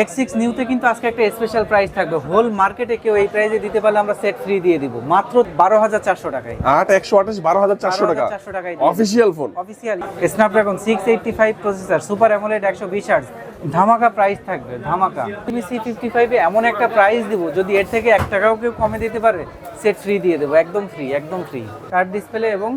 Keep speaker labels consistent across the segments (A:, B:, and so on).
A: X six নিউতে কিন্তু আজকে একটা স্পেশাল প্রাইস থাকবে। হোল মার্কেটে কেউ এই প্রাইসে দিতে পারলে আমরা সেট ফ্রি দিয়ে দিব। মাত্র বারো হাজার চারশো টাকায়।
B: আট একশো আঠাশ বারো হাজার চারশো টাকা।
A: 12,400 টাকায়
B: official phone
A: official Snapdragon six eighty five processor super AMOLED একশো বিশ আর্টস ধামাকা প্রাইস থাকবে ধামাকা। তুমি সি ফিফটি ফাইভে এমন একটা প্রাইস দিব যদি এর থেকে এক টাকাও কেউ কমে দিতে পারে সেট ফ্রি দিয়ে দেবো। একদম ফ্রি একদম ফ্রি কার্ড ডিসপ্লে এবং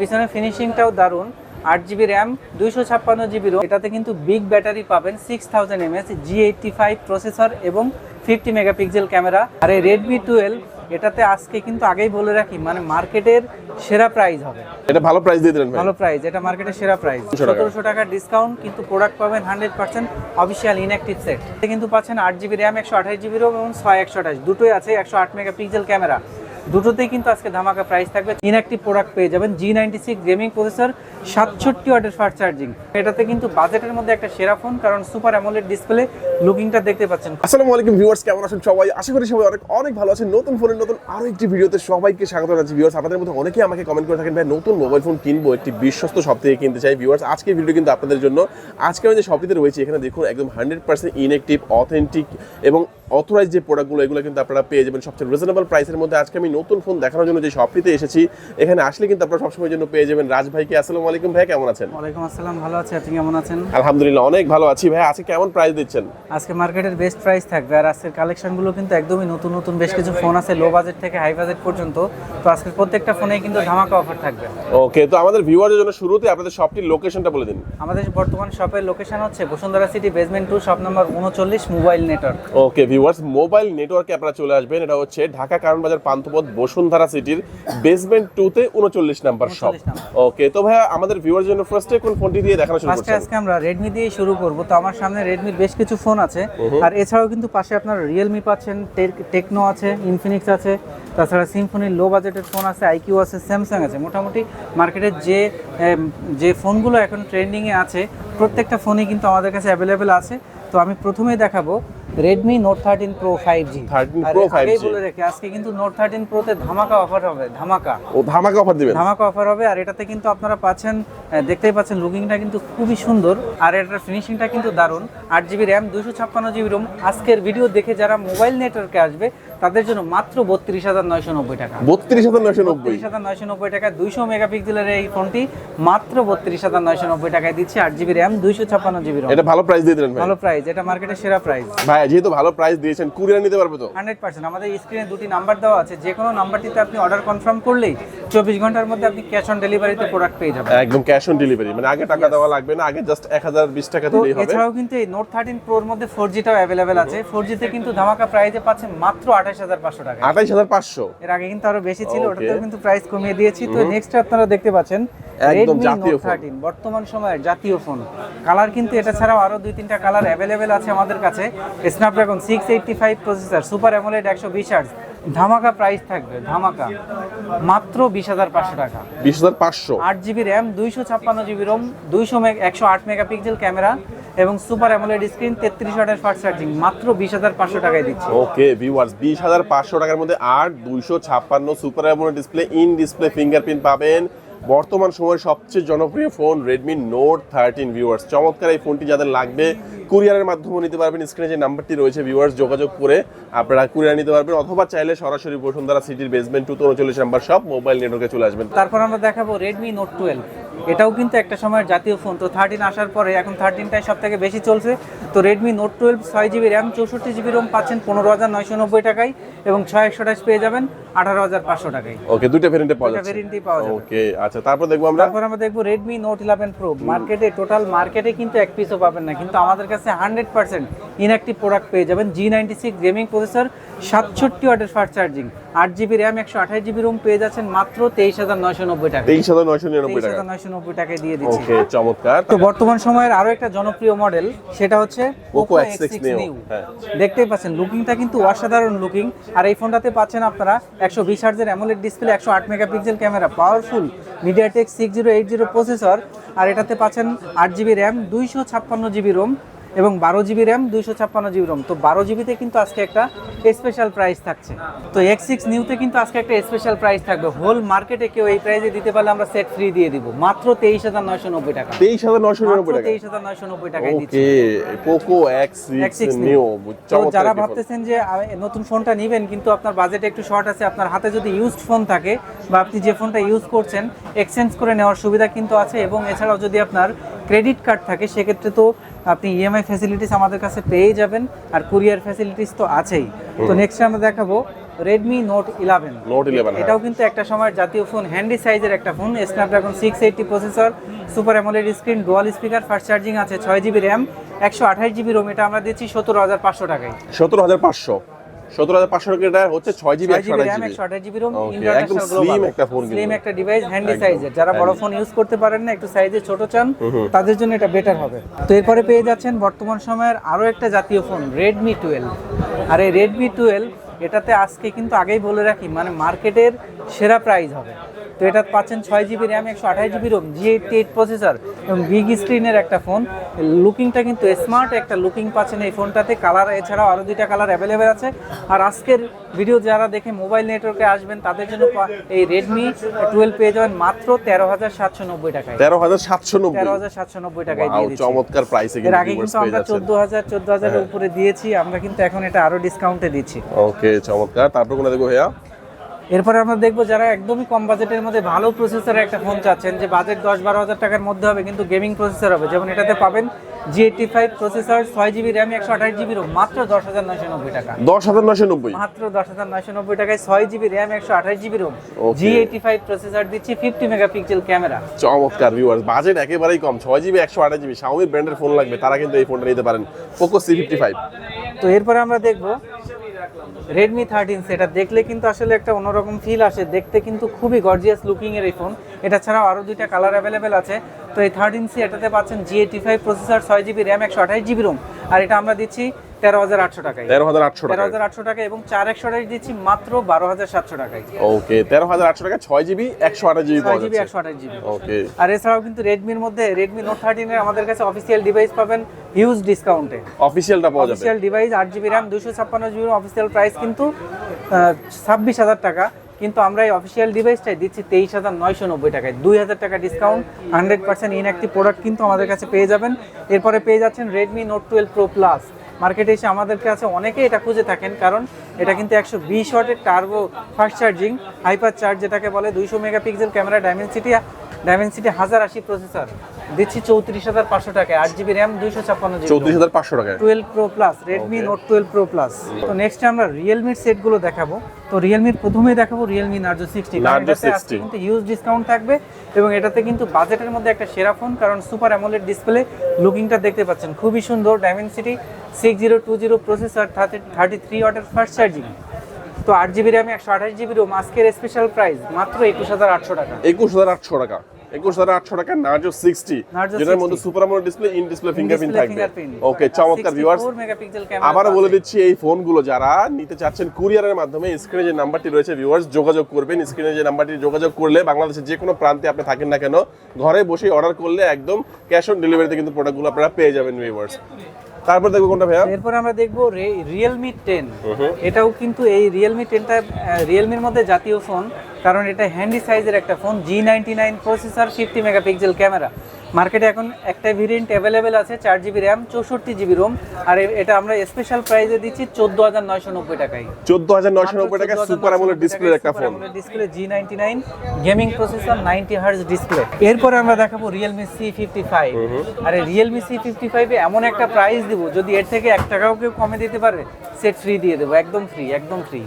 A: পিছনে ফিনিশিংটাও দারুণ। আট জিবি র্যাম দুইশো ছাপ্পান্ন জিবি রো এটাতে কিন্তু বিগ ব্যাটারি পাবেন six thousand mAh G eighty five processor এবং ফিফটি মেগাপিক্সেল ক্যামেরা আর এই রেডমি টুয়েলভ এটাতে আজকে কিন্তু আগেই বলে রাখি মানে মার্কেটের সেরা প্রাইস হবে।
B: এটা ভালো প্রাইস দিয়ে দিলেন
A: ভালো প্রাইস এটা মার্কেটের সেরা প্রাইস
B: 300 টাকা।
A: সতেরোশো টাকার ডিসকাউন্ট কিন্তু প্রোডাক্ট পাবেন hundred percent official inactive set কিন্তু পাচ্ছেন আট জিবি র্যাম একশো আঠাশ জিবি রোম এবং ছয় একশো আঠাশ। দুটোই আছে একশো আট মেগা পিক্সেল ক্যামেরা দুটোতেই কিন্তু আজকে ধামাকা প্রাইস থাকবে। ইনঅ্যাক্টিভ প্রোডাক্ট পেয়ে যাবেন G ninety six gaming processor সাতষট্টি ওয়াটের ফাস্ট চার্জিং এটাতে কিন্তু বাজেটের মধ্যে একটা সেরা ফোন কারণ সুপার অ্যামোলেড ডিসপ্লে লুকিংটা দেখতে পাচ্ছেন।
B: আসসালামু আলাইকুম ভিউয়ার্স কেমন আছেন সবাই? আশা করি সবাই অনেক অনেক ভালো আছেন। নতুন ফোনের নতুন আরও একটি ভিডিওতে সবাইকে স্বাগত জানাচ্ছি। ভিউয়ার্স আপনাদের মধ্যে অনেকেই আমাকে কমেন্ট করে থাকেন, ভাই, নতুন মোবাইল ফোন কিনবো, একটি বিশ্বস্ত শপ থেকে কিনতে চাই। ভিউয়ার্স আজকের ভিডিও কিন্তু আপনাদের জন্য, আজকে আমি যে শপটিতে রয়েছে, এখানে দেখুন একদম হান্ড্রেড পার্সেন্ট ইনএক্টিভ অথেন্টিক এবং অথরাইজ যে প্রোডাক্টগুলো এগুলো কিন্তু আপনারা পেয়ে যাবেন সবচেয়ে রিজনেবল প্রাইসের মধ্যে। আজকে আমি নতুন ফোন দেখানোর জন্য যে শপটিতে এসেছি এখানে আসলে কিন্তু আপনারা সবসময়ের জন্য পেয়ে যাবেন। রাজ ভাইকে আসসালামু আলাইকুম ভাই কেমন আছেন?
A: ওয়ালাইকুম আসসালাম ভালো আছি। আপনি কেমন আছেন?
B: আলহামদুলিল্লাহ অনেক ভালো আছি ভাই আজকে কেমন প্রাইস দিচ্ছেন?
A: আজকে মার্কেটের বেস্ট প্রাইস থাকবে। আর আজকের কালেকশনগুলো কিন্তু একদমই নতুন নতুন বেশ কিছু ফোন আছে লো বাজেট থেকে হাই বাজেট পর্যন্ত। তো আজকে প্রত্যেকটা ফোনেই কিন্তু ধামাকা অফার থাকবে।
B: ওকে তো আমাদের ভিউয়ারদের জন্য শুরুতে আপনাদের শপটির লোকেশনটা বলে দিন।
A: আমাদের বর্তমান শপের লোকেশন হচ্ছে Bashundhara city basement two shop নম্বর উনচল্লিশ mobile network
B: okay viewers mobile নেটওয়ার্কে আপনারা চলে আসবেন। এটা হচ্ছে ঢাকা কারণ বাজার পান্থপথ বসুন্ধরা সিটির বেসমেন্ট টুতে উনচল্লিশ নাম্বার শপ ওকে তো ভাইয়া আমাদের ভিউয়ার জন্য ফার্স্টে কোন ফোনটি দিয়ে দেখানো শুরু করছেন?
A: আজকে আমরা রেডমি দিয়ে শুরু করব। তো আমার সামনে রেডমির বেশ কিছু ফোন আছে। আর এছাড়াও কিন্তু পাশে আপনার রিয়েলমি পাচ্ছেন টেকনো আছে ইনফিনিক্স আছে। তাছাড়া সিম্ফনির লো বাজেটের ফোন আছে আইকিউ আছে স্যামসাং আছে। মোটামুটি মার্কেটের যে যে ফোনগুলো এখন ট্রেন্ডিংয়ে আছে প্রত্যেকটা ফোনই কিন্তু আমাদের কাছে অ্যাভেলেবেল আছে। তো আমি প্রথমেই দেখাবো Redmi note thirteen pro five G
B: 13 Pro 5G
A: বলে রেখে আজকে কিন্তু নোট থার্টিন প্রোতে ধামাকা অফার হবে ধামাকা।
B: ও ধামাকা অফার দিবেন?
A: ধামাকা অফার হবে আর এটাতে কিন্তু আপনারা পাচ্ছেন দেখতেই পাচ্ছেন লুকিংটা কিন্তু খুবই সুন্দর আর এটার ফিনিশিংটা কিন্তু দারুণ। আট জিবি র্যাম দুশো ছাপ্পান্ন জিবি রোম আজকের ভিডিও দেখে যারা মোবাইল নেটওয়ার্কে আসবে তাদের জন্য মাত্র বত্রিশ হাজার নয়শো নব্বই টাকা।
B: বত্রিশ হাজার নয়শো নব্বই।
A: বত্রিশ হাজার নয়শো নব্বই টাকা দুইশো মেগাপিক্সেলের এই ফোনটি মাত্র বত্রিশ হাজার নয়শো নব্বই টাকায় দিচ্ছে আট জিবি র্যাম দুইশো ছাপ্পান্ন জিবি রোম
B: এটা ভালো প্রাইস দিয়ে দিলেন
A: ভালো প্রাইস এটা মার্কেটের সেরা প্রাইস
B: ভাই যেহেতু ভালো প্রাইস দিয়েছেন কুরিয়ার নিতে পারবে তো?
A: Hundred percent. আমাদের স্ক্রিনে দুটি নাম্বার দেওয়া আছে। যে কোনো নাম্বারটিতে আপনি অর্ডার কনফার্ম করলেই চব্বিশ ঘণ্টার মধ্যে আপনি ক্যাশ অন ডেলিভারিতে প্রোডাক্ট পেয়ে যাবেন।
B: একদম ক্যাশ অন ডেলিভারি মানে আগে টাকা দেওয়া লাগবে না আগে জাস্ট এক হাজার বিশ টাকা দিলেই হবে।
A: এছাড়াও কিন্তু এই নোট থার্টিন প্রোর মধ্যে ফোর জিটাও অ্যাভেলেবেল আছে। ফোর জিতে কিন্তু ধামাকা প্রাইজে পাচ্ছেন মাত্র আঠাশ হাজার পাঁচশো টাকা।
B: আঠাশ হাজার পাঁচশো।
A: এর আগে কিন্তু আরও বেশি ছিল ওটাতেও কিন্তু প্রাইস কমিয়ে দিয়েছি। তো নেক্সট আপনারা দেখতে পাচ্ছেন
B: একদম জাতীয়।
A: 13 বর্তমান সময়ের জাতীয় ফোন কালার কিন্তু এটা ছাড়াও আরও দুই তিনটা কালার অ্যাভেলেবেল আছে আমাদের কাছে। Snapdragon six eighty five processor super AMOLED একশো বিশ আর্টস ধামাকা প্রাইস থাকবে ধামাকা। মাত্র বিশ হাজার পাঁচশো টাকা।
B: বিশ হাজার পাঁচশো।
A: আট জিবি র্যাম দুইশো ছাপ্পান্ন জিবি রোম দুইশো একশো আট মেগাপিক্সেল ক্যামেরা এবং সুপার অ্যামোলেড স্ক্রিন তেত্রিশ ওয়াটের ফাস্ট চার্জিং মাত্র বিশ হাজার পাঁচশো টাকায় দিচ্ছে।
B: ওকে ভিউয়ার্স বিশ হাজার পাঁচশো টাকার মধ্যে আট দুইশো ছাপ্পান্ন super AMOLED display in display fingerprint পাবেন। বর্তমান সময়ের সবচেয়ে জনপ্রিয় phone Redmi note thirteen viewers চমৎকার এই ফোনটি যাদের লাগবে কুরিয়ারের মাধ্যমে নিতে পারবেন। স্ক্রিনে যে নাম্বারটি রয়েছে ভিউয়ার্স যোগাযোগ করে আপনারা কুরিয়ার নিতে পারবেন অথবা চাইলে সরাসরি বসুন্ধরা সিটির বেসমেন্ট টু উনচল্লিশ নাম্বার সব মোবাইল নেটওয়ার্কে চলে আসবেন।
A: তারপর আমরা দেখাবো রেডমি নোট টুয়েলভ এটাও কিন্তু একটা সময়ের জাতীয় ফোন। তো থার্টিন আসার পরে এখন থার্টিনটাই সব থেকে বেশি চলছে। তো রেডমি নোট টুয়েলভ ছয় জিবি র্যাম চৌষট্টি জিবি রোম পাচ্ছেন পনেরো হাজার নয়শো নব্বই টাকায় এবং ছয় একশো পেয়ে যাবেন আঠারো হাজার পাঁচশো টাকায়।
B: ওকে দুটো ভেরিয়েন্টে পাওয়া যাচ্ছে।
A: variant-ই পাওয়া যাবে।
B: ওকে আচ্ছা তারপর দেখব আমরা?
A: তারপর আমরা দেখব রেডমি নোট ইলেভেন প্রো মার্কেটে টোটাল মার্কেটে কিন্তু এক পিসও পাবেন না। কিন্তু আমাদের কাছে হান্ড্রেড পার্সেন্ট ইনঅ্যাক্টিভ প্রোডাক্ট পেয়ে যাবেন G ninety six gaming processor সাতষট্টি ওয়াটের ফাস্ট চার্জিং আট জিবি র্যাম একশো আঠাশ জিবি রোম পেয়ে যাচ্ছেন মাত্র তেইশ হাজার নয়শো নব্বই টাকা
B: তেইশ হাজার নয়শো নিরানব্বই
A: তেইশ
B: টাকা
A: হাজার নয়শো নব্বই টাকায় দিয়ে দিচ্ছি।
B: ওকে চমৎকার।
A: তো বর্তমান সময়ের আরও একটা জনপ্রিয় মডেল সেটা হচ্ছে
B: Poco
A: Poco
B: X6
A: X6
B: Neo, হ্যাঁ।
A: দেখতেই পাচ্ছেন লুকিংটা কিন্তু অসাধারণ লুকিং আর এই ফোনটাতে পাচ্ছেন আপনারা একশো বিশ হার্জের অ্যামোলেড ডিসপ্লে একশো আট megapixel camera powerful MediaTek six zero eight zero processor আর এটাতে পাচ্ছেন আট জিবি র্যাম দুইশো ছাপ্পান্ন জিবি রোম এবং বারো জিবি র্যাম দুইশো ছাপ্পান্ন জিবি রোম। তো বারো জিবিতে কিন্তু আজকে একটা স্পেশাল প্রাইস থাকছে। তো এক্স সিক্স নিউতে কিন্তু আজকে একটা স্পেশাল প্রাইস থাকবে। হোল মার্কেটে কেউ এই প্রাইসে দিতে পারলে আমরা সেট ফ্রি দিয়ে দিব। মাত্র তেইশ হাজার নয়শো নব্বই টাকা।
B: তেইশ হাজার নয়শো নব্বই টাকা।
A: তেইশ হাজার নয়শো নব্বই টাকায় দিচ্ছি।
B: পোকো এক্স সিক্স
A: X6 তো যারা ভাবতেছেন যে নতুন ফোনটা নেবেন কিন্তু আপনার বাজেট একটু শর্ট আছে আপনার হাতে যদি ইউজড ফোন থাকে বা আপনি যে ফোনটা ইউজ করছেন এক্সচেঞ্জ করে নেওয়ার সুবিধা কিন্তু আছে এবং এছাড়াও যদি আপনার ক্রেডিট কার্ড থাকে সেক্ষেত্রে তো আপনি ইএমআই ফ্যাসিলিটিস আমাদের কাছে পেয়ে যাবেন আর কুরিয়ার ফ্যাসিলিটিস তো আছেই। তো নেক্সট আমরা দেখাবো Redmi note eleven
B: note eleven
A: এটাও কিন্তু একটা সময় জাতীয় ফোন হ্যান্ডি সাইজের একটা phone Snapdragon six eighty processor super AMOLED screen dual speaker fast charging আছে ছয় জিবি র্যাম একশো আঠাশ জিবি রোম এটা আমরা দিচ্ছি সতেরো হাজার পাঁচশো টাকায়।
B: সতেরো হাজার পাঁচশো। সতেরো হাজার পাঁচশো টাকা হচ্ছে ছয় জিবি একশো
A: জিবি
B: আঠাশ
A: রোম
B: একদম একটা phone
A: স্লিম একটা ডিভাইস হ্যান্ডি সাইজের যারা বড় ফোন ইউজ করতে পারেন না একটু সাইজে ছোট চান তাদের জন্য এটা বেটার হবে। তো এরপরে পেয়ে যাচ্ছেন বর্তমান সময়ের আরও একটা জাতীয় ফোন রেডমি টুয়েলভ আর এই রেডমি টুয়েলভ এটাতে আজকে কিন্তু আগেই বলে রাখি মানে মার্কেটের সেরা প্রাইস হবে। তো এটা পাচ্ছেন ছয় জিবি র্যাম একশো আঠাশ GB ROM G eighty eight processor এবং বিগ স্ক্রিনের একটা ফোন লুকিংটা কিন্তু স্মার্ট একটা লুকিং পাচ্ছেন এই ফোনটাতে কালার এছাড়াও আরও দুইটা কালার অ্যাভেলেবেল আছে। আর আজকের ভিডিও যারা দেখে মোবাইল নেটওয়ার্কে আসবেন তাদের জন্য এই রেডমি টুয়েলভ পেয়ে যাবেন মাত্র তেরো হাজার সাতশো নব্বই টাকায়।
B: তেরো হাজার সাতশো নব্বই।
A: তেরো হাজার সাতশো নব্বই টাকায় দিয়ে দিচ্ছি।
B: চমৎকার প্রাইসে
A: এর আগে কিন্তু আমরা চোদ্দ হাজার চোদ্দ হাজারের উপরে দিয়েছি। আমরা কিন্তু এখন এটা আরও ডিসকাউন্টে দিচ্ছি।
B: ওকে চমৎকার। তারপর কোনটা দেখব ভাইয়া?
A: এরপরে আমরা দেখব যারা একদমই কম বাজেটের মধ্যে ভালো প্রসেসরের একটা ফোন চাচ্ছেন যে বাজেট দশ বারো হাজার টাকার মধ্যে হবে কিন্তু গেমিং প্রসেসর হবে। যেমন এটাতে পাবেন জি এইটটি ফাইভ প্রসেসর ছয় জিবি র্যাম একশো আঠাশ জিবি রোম মাত্র দশ হাজার নয়শো নব্বই টাকা।
B: দশ হাজার নয়শো নব্বই?
A: মাত্র দশ হাজার নয়শো নব্বই টাকায় ছয় জিবি র্যাম একশো আঠাশ GB ROM. G eighty five processor দিচ্ছি ফিফটি মেগাপিক্সেল ক্যামেরা
B: চমৎকার ভিউয়ার্স বাজেট একেবারেই কম ছয় জিবি একশো আঠাশ জিবি শাওমি ব্র্যান্ডের ফোন লাগবে তারা কিন্তু এই ফোনটা নিতে পারেন। পোকো সি ফিফটি ফাইভ
A: তো এরপরে আমরা দেখব রেডমি থার্টিন সেটা দেখলে কিন্তু আসলে একটা অন্যরকম ফিল আসে। দেখতে কিন্তু খুবই গর্জিয়াস লুকিং এর এই ফোন এটা ছাড়াও আরও দুইটা কালার অ্যাভেলেবেল আছে। তো এই থার্টিন সি এটাতে পাচ্ছেন জি এইটি ফাইভ প্রসেসর ছয় জিবি র্যাম একশো আঠাশ জিবি রোম আর এটা আমরা দিচ্ছি তেরো হাজার আটশো
B: তেরো হাজার আটশো
A: তেরো হাজার আটশো টাকা এবং চার একশো দিচ্ছি মাত্র বারো হাজার সাতশো টাকায়।
B: ওকে তেরো হাজার আটশো টাকা ছয় জিবি একশো আঠাশ জিবি
A: ছয় জিবি একশো আঠাশ জিবি।
B: ওকে।
A: আর এছাড়াও কিন্তু রেডমির মধ্যে রেডমি নোট আমাদের কাছে অফিসিয়াল ডিভাইস পাবেন হিউজ ডিসকাউন্টে
B: অফিসিয়ালটা পাওয়া যাবে।
A: অফিসিয়াল ডিভাইস আট জিবি র্যাম দুশো ছাপ্পান্ন জিবি অফিসিয়াল প্রাইস কিন্তু ছাব্বিশ হাজার টাকা। কিন্তু আমরা এই অফিসিয়াল ডিভাইসটাই দিচ্ছি তেইশ হাজার নয়শো নব্বই টাকায়। দুই হাজার টাকা discount hundred percent inactive product কিন্তু আমাদের কাছে পেয়ে যাবেন। এরপরে পেয়ে যাচ্ছেন Redmi note twelve pro plus মার্কেটে এসে আমাদের কাছে অনেকেই এটা খুঁজে থাকেন, কারণ এটা কিন্তু একশো বিশ ওয়াটের turbo fast charging hyper charge যেটাকে বলে দুইশো মেগাপিক্সেল ক্যামেরা ডাইমেনসিটি ডাইমেনসিটি হাজার আশি প্রসেসর দিচ্ছি চৌত্রিশ হাজার পাঁচশো টাকায়। আট জিবি র্যাম দুইশো ছাপ্পান্ন জিবি
B: চৌত্রিশ হাজার পাঁচশো টাকায়।
A: Twelve pro plus Redmi note twelve pro plus তো নেক্সট আমরা রিয়েলমির সেটগুলো দেখাবো। তো রিয়েলমির প্রথমেই দেখাবো রিয়েলমি নার্জো সিক্সটি
B: Narzo 60
A: কিন্তু হিউজ ডিসকাউন্ট থাকবে এবং এটাতে কিন্তু বাজেটের মধ্যে একটা সেরা ফোন কারণ সুপার অ্যামোলেড ডিসপ্লে লুকিংটা দেখতে পাচ্ছেন। খুবই সুন্দর Dimensity six zero two zero processor thirty thirty three ওয়াটের ফার্স্ট চার্জিং তো আট জিবি র্যাম একশো আঠাশ জিবি রোম আজকের স্পেশাল প্রাইস মাত্র একুশ হাজার আটশো টাকা।
B: একুশ হাজার আটশো টাকা। একুশ হাজার আটশো টাকা নার্জো সিক্সটি যেটার মধ্যে super AMOLED display in display fingerprint থাকবে। ওকে চমৎকার ভিউয়ার্স
A: 64 মেগাপিক্সেল ক্যামেরা
B: আবারও বলে দিচ্ছি এই ফোনগুলো যারা নিতে চাচ্ছেন কুরিয়ারের মাধ্যমে স্ক্রিনে যে নাম্বারটি রয়েছে ভিউয়ার্স যোগাযোগ করবেন। স্ক্রিনে যে নাম্বারটি যোগাযোগ করলে বাংলাদেশের যে কোনো প্রান্তে আপনি থাকেন না কেন ঘরে বসে অর্ডার করলে একদম ক্যাশ অন ডেলিভারিতে কিন্তু প্রোডাক্টগুলো আপনারা পেয়ে যাবেন ভিউয়ার্স তারপর দেখব কোনটা ভাইয়া?
A: এরপর আমরা দেখব রিয়েলমি টেন এটাও কিন্তু এই রিয়েলমি টেনটা রিয়েলমির মধ্যে জাতীয় ফোন কারণ এটা হ্যান্ডি সাইজের একটা phone G ninety nine processor fifty megapixel camera মার্কেটে এখন একটা ভেরিয়েন্ট অ্যাভেলেবেল আছে চার জিবি র্যাম চৌষট্টি জিবি রোম আর এটা আমরা স্পেশাল প্রাইসে দিচ্ছি চোদ্দ হাজার নয়শো নব্বই টাকায়।
B: চোদ্দ হাজার নয়শো নব্বই টাকা সুপার আমোলেড ডিসপ্লের একটা phone
A: display G ninety nine gaming processor ninety hertz display এরপরে আমরা দেখাবো রিয়েলমি সি ফিফটি ফাইভ আর রিয়েলমি সি ফিফটি ফাইভে এমন একটা প্রাইস দিব যদি এর থেকে এক টাকাও কেউ কমে দিতে পারে সেট ফ্রি দিয়ে দেবো একদম ফ্রি একদম ফ্রি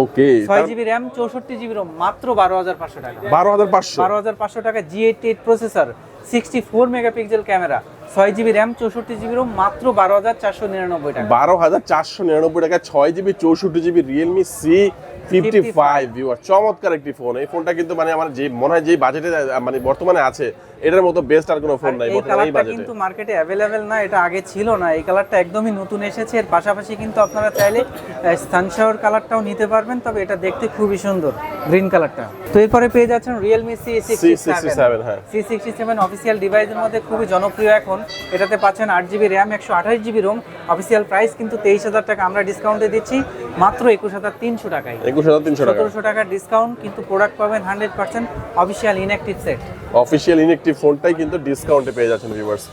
B: ওকে
A: ছয় জিবি র্যাম চৌষট্টি জিবি রোম মাত্র বারো হাজার পাঁচশো টাকা।
B: বারো হাজার পাঁচশো।
A: বারো হাজার পাঁচশো টাকা G eight eight processor sixty four megapixel camera ছয় জিবি র্যাম চৌষট্টি জিবি রোম মাত্র বারো হাজার চারশো নিরানব্বই টাকা।
B: বারো হাজার চারশো নিরানব্বই টাকা ছয় জিবি চৌষট্টি GB Realme C fifty five viewer চমৎকার একটি ফোন এই ফোনটা কিন্তু মানে আমার যে মনে হয় যে বাজেটে মানে বর্তমানে আছে এটার মতো বেস্ট আর কোনো ফোন নাই বর্তমানে এই বাজেটে
A: কিন্তু মার্কেটে অ্যাভেলেবেল না এটা আগে ছিল না। এই কালারটা একদমই নতুন এসেছে এর পাশাপাশি কিন্তু আপনারা চাইলে সানশাওয়ার কালারটাও নিতে পারবেন তবে এটা দেখতে খুবই সুন্দর গ্রিন কালারটা তো এরপরে পেয়ে যাচ্ছেন রিয়েলমি সি সিক্সটি
B: C67 হ্যাঁ।
A: সি সিক্সটি সেভেন অফিসিয়াল ডিভাইসের মধ্যে খুবই জনপ্রিয় এখন। এটাতে পাচ্ছেন আট জিবি র্যাম একশো আঠাশ জিবি রোম অফিসিয়াল প্রাইস কিন্তু তেইশ হাজার টাকা। আমরা ডিসকাউন্টে দিচ্ছি মাত্র একুশ হাজার তিনশো টাকায়।
B: একুশ হাজার তিনশো টাকা।
A: সতেরোশো টাকার ডিসকাউন্ট কিন্তু প্রোডাক্ট পাবেন hundred percent official inactive set
B: official inactive ফোনটাই কিন্তু ডিসকাউন্টে পেয়ে যাচ্ছেন ভিউয়ার্স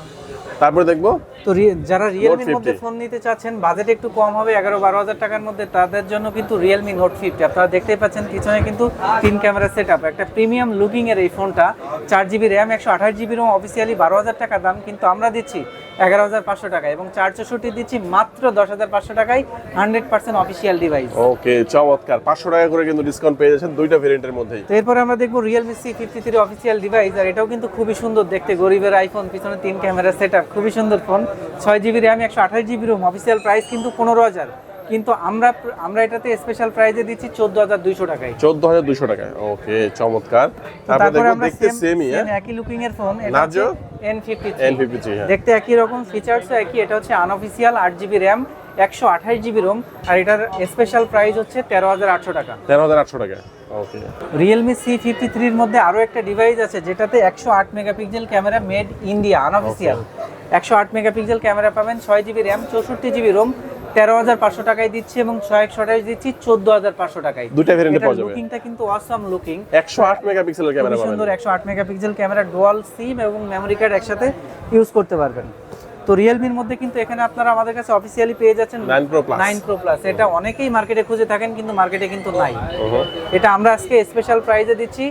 B: তারপরে দেখব?
A: তো যারা রিয়েলমির
B: 50
A: মধ্যে ফোন নিতে চাচ্ছেন বাজেট একটু কম হবে এগারো বারো হাজার টাকার মধ্যে তাদের জন্য কিন্তু রিয়েলমি নোট ফিফটি আপনারা দেখতেই পাচ্ছেন পিছনে কিন্তু তিন ক্যামেরা সেট আপ একটা প্রিমিয়াম লুকিং এর এই ফোনটা চার জিবি র্যাম একশো আঠাশ জিবি রোম অফিসিয়ালি বারো হাজার টাকা দাম কিন্তু আমরা দিচ্ছি এগারো হাজার পাঁচশো টাকা এবং চার চৌষট্টি দিচ্ছি মাত্র দশ হাজার পাঁচশো টাকায় hundred percent official device
B: okay চমৎকার। পাঁচশো টাকা করে কিন্তু ডিসকাউন্ট পেয়ে যাচ্ছেন দুইটা ভেরিয়েন্টের মধ্যেই।
A: তো এরপরে আমরা দেখব Realme C fifty three official device আর এটাও কিন্তু খুবই সুন্দর দেখতে। গরিবের আইফোন পিছনে তিন ক্যামেরা সেট আপ খুবই সুন্দর ফোন ছয় জিবি র্যাম একশো আঠাশ জিবি রুম অফিসিয়াল প্রাইস কিন্তু পনেরো হাজার। কিন্তু আমরা আমরা এটাতে স্পেশাল প্রাইসে দিচ্ছি চোদ্দ হাজার দুইশো টাকায়।
B: চোদ্দ হাজার দুশো টাকা ওকে চমৎকার। তারপরে
A: আমরা
B: দেখতে সেমই
A: একই লুকিং এর ফোন এটা
B: নাজো?
A: N53
B: N53 হ্যাঁ।
A: দেখতে একই রকম ফিচার্সও একই এটা হচ্ছে আট জিবি র্যাম একশো আঠাশ জিবি রোম আর এটার স্পেশাল প্রাইস হচ্ছে তেরো হাজার আটশো টাকা।
B: তেরো হাজার আটশো টাকা ওকে
A: রিয়েলমি সি ফিফটি থ্রির মধ্যে আরও একটা ডিভাইস আছে যেটাতে একশো আট megapixel camera made India unofficial একশো আট মেগাপিক্সেল ক্যামেরা পাবেন ছয় জিবি র্যাম চৌষট্টি জিবি রোম তেরো হাজার পাঁচশো টাকায় দিচ্ছি এবং ছয় একশো আঠাশ দিচ্ছি চোদ্দ হাজার পাঁচশো টাকায়।
B: দুইটা ভেরিয়েন্টে পাওয়া যাবে।
A: লুকিংটা কিন্তু অসাম লুকিং
B: একশো আট মেগাপিক্সেলের ক্যামেরা
A: সুন্দর একশো আট মেগাপিক্সেল ক্যামেরা ডুয়াল সিম এবং মেমোরি কার্ড একসাথে ইউজ করতে পারবেন। তো রিয়েলমির মধ্যে কিন্তু এখানে আপনারা আমাদের কাছে অফিসিয়ালি পেয়ে যাচ্ছেন
B: 9 Pro Plus।
A: Nine pro plus এটা অনেকেই মার্কেটে খুঁজে থাকেন কিন্তু মার্কেটে কিন্তু নাই। এটা আমরা আজকে স্পেশাল প্রাইজে দিচ্ছি।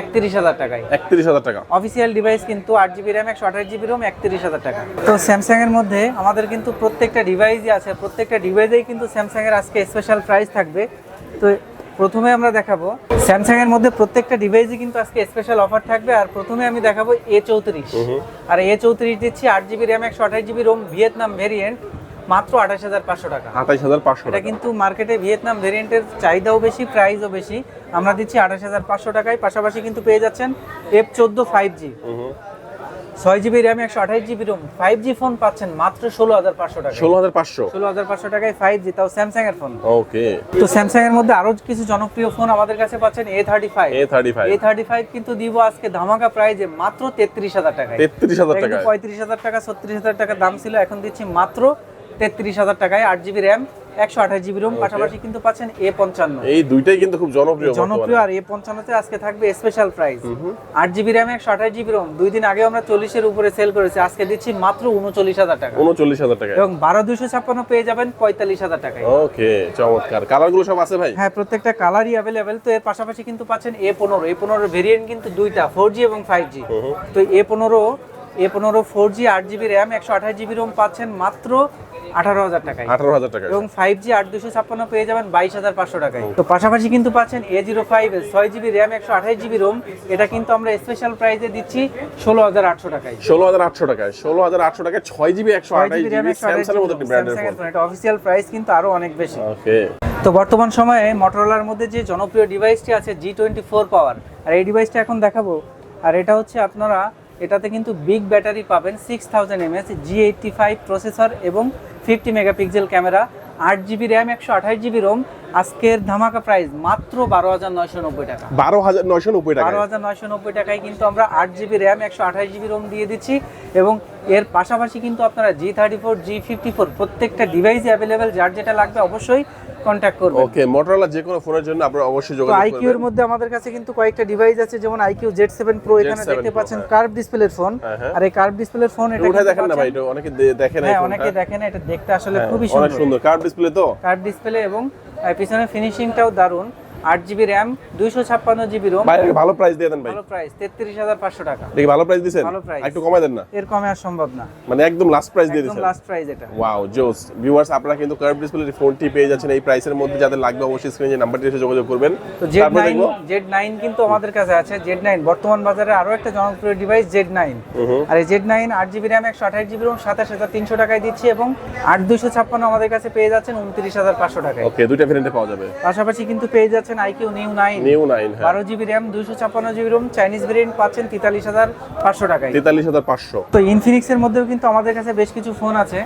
A: একত্রিশ হাজার টাকায়।
B: একত্রিশ হাজার টাকা।
A: অফিসিয়াল ডিভাইস কিন্তু আট জিবি র্যাম একশো আঠাশ জিবি রোম একত্রিশ হাজার টাকা। তো স্যামসাং এর মধ্যে আমাদের কিন্তু প্রত্যেকটা ডিভাইসই আছে প্রত্যেকটা ডিভাইসেই কিন্তু স্যামসাং এর আজকে স্পেশাল প্রাইস থাকবে। তো প্রথমে আমরা দেখাবো স্যামসাং এর মধ্যে প্রত্যেকটা ডিভাইসই কিন্তু আজকে স্পেশাল অফার থাকবে। আর প্রথমে আমি দেখাবো এ চৌত্রিশ। আর এ চৌত্রিশ দিচ্ছি আট জিবি র্যাম একশো আঠাশ জিবি রোম ভিয়েতনাম ভেরিয়েন্ট মাত্র আঠাশ হাজার পাঁচশো টাকা।
B: আঠাইশ হাজার পাঁচশো
A: এটা কিন্তু মার্কেটে ভিয়েতনাম ভেরিয়েন্টের চাহিদাও বেশি প্রাইসও বেশি। আমরা দিচ্ছি আঠাশ হাজার পাঁচশো টাকায় পাশাপাশি কিন্তু পেয়ে যাচ্ছেন এফ চোদ্দ ফাইভ জি ছয় জিবি র্যাম একশো আঠাশ GB ROM five G phone পাচ্ছেন মাত্র ষোলো হাজার পাঁচশো টাকা
B: ষোলো হাজার পাঁচশো?
A: ষোলো হাজার পাঁচশো টাকায় ফাইভ জি তাও স্যামসাং এর ফোন
B: ওকে
A: তো স্যামসাং এর মধ্যে আরও কিছু জনপ্রিয় ফোন আমাদের কাছে পাচ্ছেন A thirty five
B: A thirty five
A: A thirty five কিন্তু দিব আজকে ধামাকা প্রাইজে মাত্র তেত্রিশ হাজার টাকায়।
B: তেত্রিশ হাজার টাকা
A: পঁয়ত্রিশ হাজার টাকা ছত্রিশ হাজার টাকা দাম ছিল এখন দিচ্ছি মাত্র তেত্রিশ হাজার টাকায় আট জিবি র্যাম একশো আঠাশ জিবি রোম পাশাপাশি কিন্তু পাচ্ছেন এ পঞ্চান্ন।
B: এই দুইটাই কিন্তু খুব জনপ্রিয়
A: জনপ্রিয় আর এ পঞ্চান্নতে আজকে থাকবে স্পেশাল প্রাইস আট জিবি র্যাম একশো আঠাশ জিবি রোম। দুই দিন আগে আমরা চল্লিশের উপরে সেল করেছি আজকে দিচ্ছি মাত্র উনচল্লিশ হাজার টাকা।
B: উনচল্লিশ হাজার টাকা
A: এবং বারো দুশো ছাপ্পান্ন পেয়ে যাবেন পঁয়তাল্লিশ হাজার টাকায়।
B: ওকে চমৎকার। কালারগুলো সব আছে ভাই?
A: হ্যাঁ প্রত্যেকটা কালারই অ্যাভেলেবেল তো এর পাশাপাশি কিন্তু পাচ্ছেন এ পনেরো। এ পনেরো ভেরিয়েন্ট কিন্তু দুইটা ফোর জি এবং ফাইভ জি তো এ পনেরো এ পনেরো ফোর জি আট জিবি র্যাম একশো আঠাশ জিবি রোম পাচ্ছেন মাত্র আঠারো হাজার টাকায়।
B: আঠারো হাজার টাকা
A: এবং ফাইভ জি আট দুশো ছাপ্পান্ন পেয়ে যাবেন বাইশ হাজার পাঁচশো টাকায়। তো পাশাপাশি কিন্তু পাচ্ছেন এ জিরো ফাইভ ছয় জিবি র্যাম একশো আঠাশ জিবি রোম এটা কিন্তু আমরা স্পেশাল প্রাইসে দিচ্ছি ষোলো হাজার আটশো টাকায়।
B: ষোলো হাজার আটশো টাকায়। ষোলো হাজার আটশো টাকায় ছয় জিবি একশো আঠাশ
A: জিবি র্যাম
B: জিবি
A: একশো আঠাশ
B: স্যামসাংয়ের মতো ব্র্যান্ডের ফোন
A: ফোন এটা অফিসিয়াল প্রাইস কিন্তু আরও অনেক বেশি।
B: ওকে।
A: তো বর্তমান সময়ে মোটরোলার মধ্যে যে জনপ্রিয় ডিভাইসটি আছে জি টোয়েন্টি ফোর পাওয়ার আর এই ডিভাইসটা এখন দেখাবো। আর এটা হচ্ছে আপনারা এটাতে কিন্তু বিগ ব্যাটারি পাবেন six thousand mAh G eighty five processor এবং ফিফটি মেগাপিক্সেল ক্যামেরা আট জিবি র্যাম একশো আঠাশ জিবি রোম আজকের ধামাকা প্রাইস মাত্র বারো হাজার নয়শো নব্বই টাকা।
B: বারো হাজার নয়শো নব্বই টাকা
A: বারো হাজার নয়শো নব্বই টাকায় কিন্তু আমরা আট জিবি র্যাম একশো আঠাশ জিবি রোম দিয়ে দিচ্ছি এবং এর পাশাপাশি কিন্তু আপনারা G thirty four G fifty four প্রত্যেকটা ডিভাইস অ্যাভেলেবেল যার যেটা লাগবে অবশ্যই কন্ট্যাক্ট করবেন।
B: ওকে মোটরোলা যে কোনো ফোনের জন্য আপনারা অবশ্যই যোগাযোগ
A: আইকিউ এর মধ্যে আমাদের কাছে কিন্তু কয়েকটা ডিভাইস আছে যেমন আইকিউ জেড সেভেন প্রো এখানে দেখতে পাচ্ছেন। কার্ভ ডিসপ্লের ফোন। আর এই কার্ভ ডিসপ্লের ফোন এটা
B: উঠে দেখেন না ভাই এটা অনেকে দেখে না
A: হ্যাঁ অনেকে দেখে না এটা দেখতে আসলে
B: হ্যাঁ,
A: খুবই
B: অনেক
A: সুন্দর।
B: সুন্দর। কার্ভ ডিসপ্লে তো?
A: কার্ভ ডিসপ্লে এবং আহ, পিছনে ফিনিশিংটাও দারুণ। আট জিবি র্যাম দুইশো ছাপ্পান্ন জিবি রোম।
B: ভালো প্রাইস দিয়ে দেন ভাই।
A: ভালো প্রাইস তেত্রিশ হাজার পাঁচশো টাকা।
B: দেখি ভালো প্রাইস দিয়েছেন?
A: ভালো price।
B: একটু দেন না?
A: এর কমে আর সম্ভব না।
B: মানে একদম লাস্ট প্রাইস দিয়ে দিয়েছেন।
A: লাস্ট প্রাইস এটা।
B: ওয়াও জোস ভিউয়ার্স আপনারা কিন্তু কার্ভ ডিসপ্লে ফোনটি পেয়ে যাচ্ছেন এই প্রাইসের মধ্যে। যাদের লাগবে অবশ্যই স্ক্রিনে যে নাম্বারটি এসে যোগাযোগ করবেন।
A: তো জেড নাইন জেড নাইন কিন্তু আমাদের কাছে আছে। জেড নাইন বর্তমান বাজারে আরও একটা জনপ্রিয় ডিভাইস জেড নাইন আর এই জেড নাইন আট জিবি র্যাম একশো আঠাশ জিবি রোম সাতাশ হাজার তিনশো টাকায় দিচ্ছি এবং আট দুশো ছাপ্পান্ন আমাদের কাছে পেয়ে যাচ্ছেন উনত্রিশ হাজার পাঁচশো টাকায়।
B: ওকে দুইটা ভেরিয়েন্টে পাওয়া যাবে।
A: পাশাপাশি কিন্তু পেয়ে যাচ্ছেন iQOO new nine
B: new nine হ্যাঁ।
A: বারো জিবি র্যাম দুশো ছাপ্পান্ন জিবি রোম চাইনিজ ভেরিয়েন্ট পাচ্ছেন তেতাল্লিশ হাজার পাঁচশো টাকায়।
B: তেতাল্লিশ হাজার পাঁচশো।
A: তো ইনফিনিক্স এর মধ্যেও কিন্তু আমাদের কাছে বেশ কিছু ফোন আছে।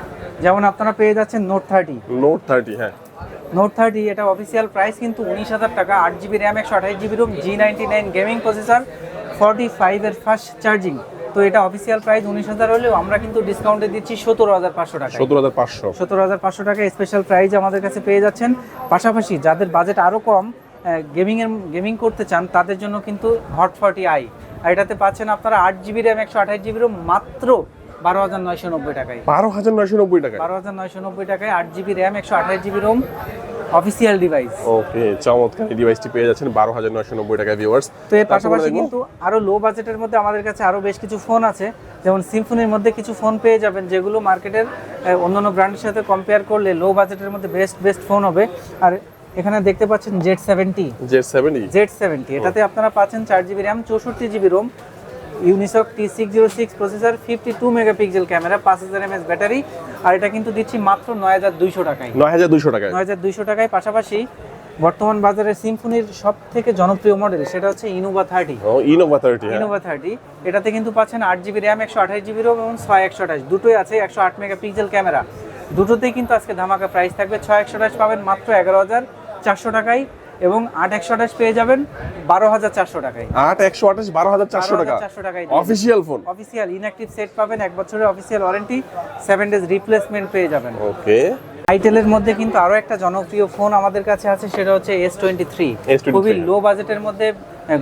A: যেমন আপনারা পেয়ে যাচ্ছেন নোট থার্টি
B: নোট থার্টি হ্যাঁ।
A: নোট থার্টি এটা অফিসিয়াল প্রাইস কিন্তু উনিশ হাজার টাকা। আট জিবি র্যাম একশো আঠাশ GB ROM G ninety nine gaming processor forty five এর ফাস্ট চার্জিং তো এটা অফিসিয়াল প্রাইস উনিশ হাজার হলেও আমরা কিন্তু ডিসকাউন্টে দিচ্ছি সতেরো হাজার পাঁচশো টাকা
B: সতেরো হাজার পাঁচশো।
A: সতেরো হাজার পাঁচশো টাকা স্পেশাল প্রাইজ আমাদের কাছে পেয়ে যাচ্ছেন। পাশাপাশি যাদের বাজেট আরও কম গেমিং এর গেমিং করতে চান তাদের জন্য কিন্তু হট ফর্টি আই আর এটাতে পাচ্ছেন আপনারা আট জিবি র্যাম একশো আঠাশ জিবি রোম মাত্র বারো হাজার নয়শো নব্বই টাকায়।
B: বারো হাজার নয়শো নব্বই টাকা
A: বারো হাজার নয়শো নব্বই টাকায় আট জিবি র্যাম একশো আঠাশ GB ROM official device
B: okay চমৎকার এই ডিভাইসটি পেয়ে যাচ্ছেন বারো হাজার নয়শো নব্বই টাকা ভিউয়ার্স
A: তো এর পাশাপাশি কিন্তু আরও লো বাজেটের মধ্যে আমাদের কাছে আরও বেশ কিছু ফোন আছে। যেমন সিম্ফনির মধ্যে কিছু ফোন পেয়ে যাবেন যেগুলো মার্কেটের অন্যান্য ব্র্যান্ডের সাথে কম্পেয়ার করলে লো বাজেটের মধ্যে বেস্ট বেস্ট ফোন হবে। আর এখানে দেখতে পাচ্ছেন Z seventy
B: Z seven
A: Z seventy এটাতে আপনারা পাচ্ছেন চার জিবি র্যাম চৌষট্টি GB ROM Unisoc T six zero six processor fifty two megapixel camera পাঁচ হাজার এমএস ব্যাটারি আর এটা কিন্তু দিচ্ছি মাত্র নয় হাজার দুইশো টাকায়।
B: নয় হাজার দুশো টাকায়।
A: নয় হাজার দুইশো টাকায় পাশাপাশি বর্তমান বাজারে সিম্ফনির সব থেকে জনপ্রিয় মডেল সেটা হচ্ছে Innova thirty
B: Innova thirty
A: Innova thirty এটাতে কিন্তু পাচ্ছেন আট জিবি র্যাম একশো আঠাশ জিবি রোম এবং ছয় একশো আঠাশ। দুটোই আছে একশো আট মেগাপিক্সেল ক্যামেরা। দুটোতেই কিন্তু আজকে ধামাকা প্রাইস থাকবে। ছয় একশো আঠাশ পাবেন মাত্র এগারো হাজার। চারশো টাকায় এবং আট একশো আঠাশ পেয়ে যাবেন বারো হাজার চারশো টাকায়।
B: আট একশো আঠাশ বারো হাজার চারশো টাকা।
A: চারশো টাকায়
B: official phone
A: official inactive set পাবেন এক বছরের official warranty seven days replacement পেয়ে যাবেন।
B: ওকে
A: আইটেলের মধ্যে কিন্তু আরও একটা জনপ্রিয় ফোন আমাদের কাছে আছে সেটা হচ্ছে এস টোয়েন্টি থ্রি খুবই লো বাজেটের মধ্যে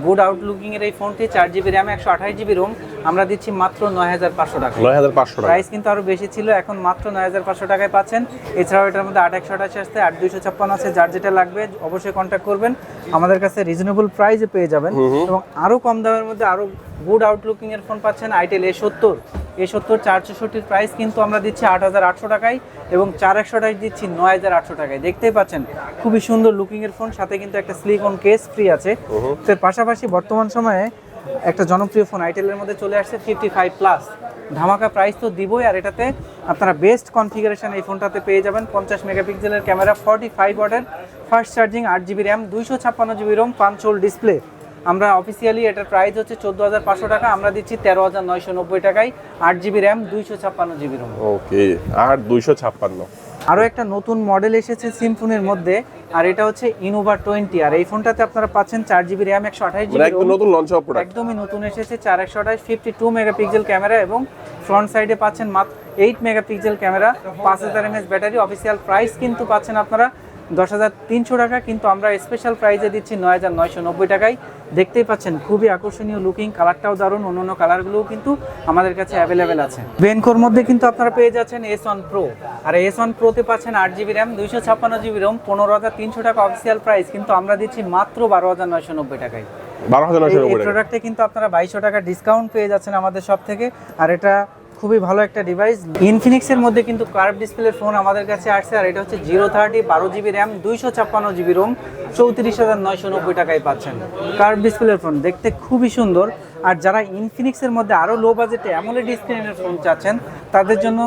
A: গুড আউটলুকিংয়ের এই ফোনটি চার জিবি র্যাম একশো আঠাশ জিবি রোম আমরা দিচ্ছি মাত্র নয় হাজার পাঁচশো টাকা
B: নয় হাজার পাঁচশো
A: প্রাইস কিন্তু আরও বেশি ছিল এখন মাত্র নয় হাজার পাঁচশো টাকায় পাচ্ছেন। এছাড়াও এটার মধ্যে আট একশো আঠাশ আসছে আট দুইশো ছাপ্পান্ন আছে যার যেটা লাগবে অবশ্যই কন্ট্যাক্ট করবেন। আমাদের কাছে রিজনেবল প্রাইসে পেয়ে যাবেন এবং আরও কম দামের মধ্যে আরও গুড আউটলুকিং এর ফোন পাচ্ছেন আইটেল এ সত্তর। এ সত্তর চার চৌষট্টির প্রাইস কিন্তু আমরা দিচ্ছি আট হাজার আটশো টাকায় এবং চার একশো টাকায় দিচ্ছি নয় হাজার আটশো টাকায়। দেখতেই পাচ্ছেন খুবই সুন্দর লুকিং এর ফোন সাথে কিন্তু একটা স্লিক অন কেস ফ্রি আছে। এর পাশাপাশি বর্তমান সময়ে একটা জনপ্রিয় ফোন আইটেলের মধ্যে চলে আসছে ফিফটি ফাইভ প্লাস ধামাকা প্রাইস তো দিবই আর এটাতে আপনারা বেস্ট কনফিগারেশন এই ফোনটাতে পেয়ে যাবেন। পঞ্চাশ মেগাপিক্সেলের ক্যামেরা ফর্টি ফাইভ ওয়াটের ফার্স্ট চার্জিং আট জিবি র্যাম দুইশো ছাপ্পান্ন জিবি রোম পাঁচ ডিসপ্লে আমরা অফিসিয়ালি এটার প্রাইস হচ্ছে চোদ্দ হাজার পাঁচশো টাকা আমরা দিচ্ছি তেরো হাজার নয়শো নব্বই টাকায় আট জিবি র্যাম দুইশো ছাপ্পান্ন জিবি রোম
B: ওকে আর দুইশো ছাপ্পান্ন।
A: আরও একটা নতুন মডেল এসেছে সিমফোনের মধ্যে আর এটা হচ্ছে ইনোভা টোয়েন্টি আর এই ফোনটাতে আপনারা পাচ্ছেন চার জিবি র্যাম একশো আঠাশ
B: মানে একদম
A: জিবি
B: নতুন লঞ্চ হওয়া
A: একদমই নতুন এসেছে চার একশো আঠাশ ফিফটি টু মেগাপিক্সেল ক্যামেরা এবং ফ্রন্ট সাইডে পাচ্ছেন মাত্র এইট মেগাপিক্সেল ক্যামেরা পাঁচ হাজার এমএস ব্যাটারি অফিসিয়াল প্রাইস কিন্তু পাচ্ছেন আপনারা দশ হাজার তিনশো টাকা কিন্তু আমরা স্পেশাল প্রাইজে দিচ্ছি নয় হাজার নয়শো নব্বই টাকায়। দেখতেই পাচ্ছেন খুবই আকর্ষণীয় লুকিং কালারটাও দারুণ অন্য কালারগুলোও কিন্তু আমাদের কাছে অ্যাভেলেবেল আছে। বেনকোর মধ্যে কিন্তু আপনারা পেয়ে যাচ্ছেন এস ওয়ান প্রো আর এস ওয়ান প্রোতে পাচ্ছেন আট জিবি র্যাম দুইশো ছাপ্পান্ন জিবি রোম পনেরো হাজার তিনশো টাকা অফিসিয়াল প্রাইস কিন্তু আমরা দিচ্ছি মাত্র বারো হাজার নয়শো নব্বই টাকায়।
B: বারো হাজার নয়শো
A: এই
B: নব্বই
A: প্রোডাক্টে কিন্তু আপনারা বাইশশো টাকা ডিসকাউন্ট পেয়ে যাচ্ছেন আমাদের সব থেকে আর এটা খুবই ভালো একটা ডিভাইস ইনফিনিক্সের মধ্যে কিন্তু কার্ভ ডিসপ্লের ফোন আমাদের কাছে আসছে, আর এটা হচ্ছে জিরো থার্টি বারো জিবি র্যাম দুইশো ছাপ্পান্ন জিবি রোম চৌত্রিশ হাজার নয়শো নব্বই টাকায় পাচ্ছেন। কার্ভ ডিসপ্লের ফোন দেখতে খুবই সুন্দর। আর যারা ইনফিনিক্সের মধ্যে আরও লো বাজেটে অ্যামোলেড স্ক্রিনের ফোন চাচ্ছেন তাদের জন্য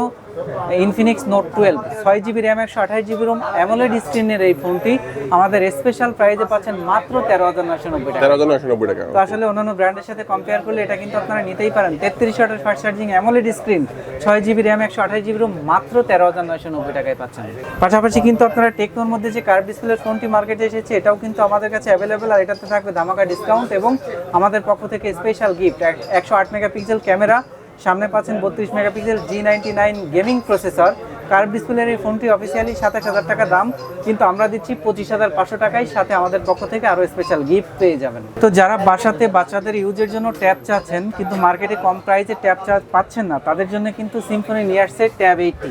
A: ইনফিনিক্স নোট টুয়েলভ ছয় জিবি র্যাম একশো আঠাশ জিবি রোম অ্যামোলেড স্ক্রিনের এই ফোনটি আমাদের স্পেশাল প্রাইজে পাচ্ছেন মাত্র তেরো হাজার নয়শো নব্বই টাকা।
B: তেরো হাজার নয়শো নব্বই টাকা
A: তো আসলে অন্যান্য ব্র্যান্ডের সাথে কম্পেয়ার করলে এটা কিন্তু আপনারা নিতেই পারেন। তেত্রিশ ওয়াটের ফাস্ট চার্জিং অ্যামোলেড স্ক্রিন ছয় জিবি র্যাম একশো আঠাশ জিবি রোম মাত্র তেরো হাজার নয়শো নব্বই টাকায় পাচ্ছেন। পাশাপাশি কিন্তু আপনারা টেকনোর মধ্যে যে কার্ভ ডিসপ্লের ফোনটি মার্কেটে এসেছে এটাও কিন্তু আমাদের কাছে অ্যাভেলেবেল আর এটাতে থাকবে ধামাকা ডিসকাউন্ট এবং আমাদের পক্ষ থেকে স্পেশাল গিফট একশো আট মেগাপিক্সেল ক্যামেরা সামনে পাচ্ছেন বত্রিশ megapixel G ninety nine gaming processor curve ডিসপ্লের এই ফোনটি অফিসিয়ালি সাতাশ হাজার টাকা দাম কিন্তু আমরা দিচ্ছি পঁচিশ হাজার পাঁচশো টাকায় সাথে আমাদের পক্ষ থেকে আরও স্পেশাল গিফট পেয়ে যাবেন। তো যারা বাসাতে বাচ্চাদের ইউজের জন্য ট্যাব চাচ্ছেন কিন্তু মার্কেটে কম প্রাইসে ট্যাব চা পাচ্ছেন না তাদের জন্য কিন্তু সিম্ফনি নিয়ে আসছে ট্যাব এইটটি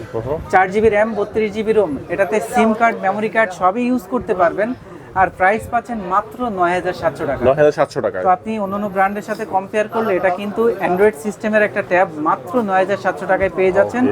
A: চার জিবি র্যাম বত্রিশ জিবি রোম এটাতে সিম কার্ড মেমোরি কার্ড সবই ইউজ করতে পারবেন। আর প্রাইস পাচ্ছেন মাত্র নয় হাজার সাতশো টাকা।
B: নয় হাজার সাতশো টাকা।
A: তো আপনি অন্যান্য ব্র্যান্ডের সাথে কম্পেয়ার করলে এটা কিন্তু অ্যান্ড্রয়েড সিস্টেমের একটা ট্যাব মাত্র নয় হাজার সাতশো টাকায় পেয়ে যাচ্ছেন।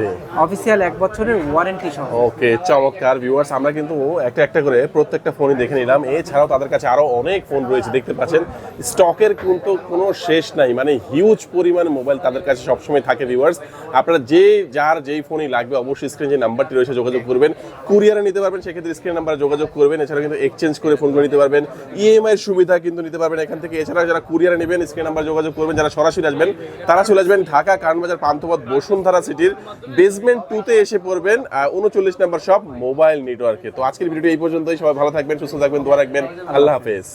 A: অফিসিয়াল এক বছরের ওয়ারেন্টি সহ।
B: ওকে চমৎকার ভিউয়ার্স আমরা কিন্তু একটা একটা করে প্রত্যেকটা ফোনই দেখে নিলাম। এছাড়াও তাদের কাছে আরও অনেক ফোন রয়েছে দেখতে পাচ্ছেন। স্টকের কিন্তু কোনো শেষ নাই মানে হিউজ পরিমাণ মোবাইল তাদের কাছে সবসময় থাকে ভিউয়ার্স আপনারা যে যার যেই ফোনই লাগবে অবশ্যই স্ক্রিনে যে নাম্বারটি রয়েছে যোগাযোগ করবেন। কুরিয়ারে নিতে পারবেন সেক্ষেত্রে স্ক্রিন নাম্বারে যোগাযোগ করবেন। এছাড়া কিন্তু এক্সচেঞ্জ করে ফোনগুলো নিতে পারবেন। ইএমআই এর সুবিধা কিন্তু নিতে পারবেন এখান থেকে। এছাড়া যারা কুরিয়ারে নেবেন স্ক্রিন নাম্বার যোগাযোগ করবেন, যারা সরাসরি আসবেন, তারা চলে আসবেন ঢাকা, কানবাজার, পান্থপথ, বসুন্ধরা সিটির বেসমেন্ট টুতে এসে পড়বেন উনচল্লিশ নাম্বার সব মোবাইল নেটওয়ার্কে তো আজকের ভিডিও এই পর্যন্তই। সবাই ভালো থাকবেন, সুস্থ থাকবেন, দোয়া রাখবেন। আল্লাহ হাফেজ।